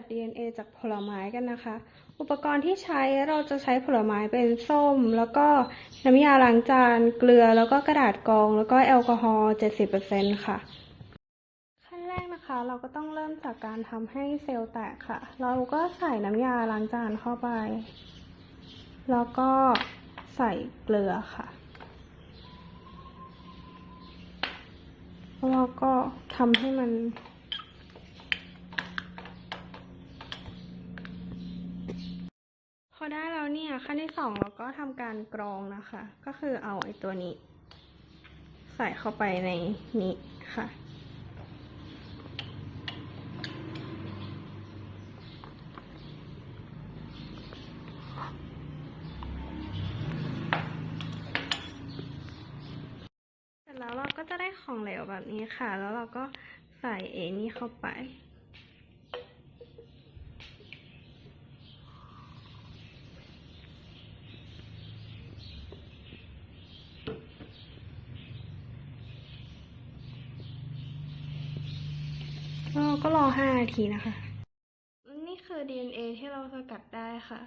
ด DNA จากผลไม้กันนะคะ อุปกรณ์ที่ใช้เราจะใช้ผลไม้เป็นส้ม แล้วก็น้ำยาล้างจาน เกลือ แล้วก็กระดาษกรอง แล้วก็แอลกอฮอล์ 70%ค่ะ ขั้นแรกนะคะ เราก็ต้องเริ่มจากการทำให้เซลล์แตกค่ะ เราก็ใส่น้ำยาล้างจานเข้าไป แล้วก็ใส่เกลือค่ะ แล้วก็ทำให้มัน พอได้แล้วเนี่ยขั้นที่สองเราก็ทำการกรองนะคะ ก็คือเอาไอ้ตัวนี้ ใส่เข้าไปในนี้ค่ะ เสร็จแล้วเราก็จะได้ของเหลวแบบนี้ค่ะ แล้วเราก็ใส่เอนี่เข้าไป แล้วเรา ก็รอ 5 นาทีนะคะ นี่คือ DNA ที่เราสกัดได้ค่ะ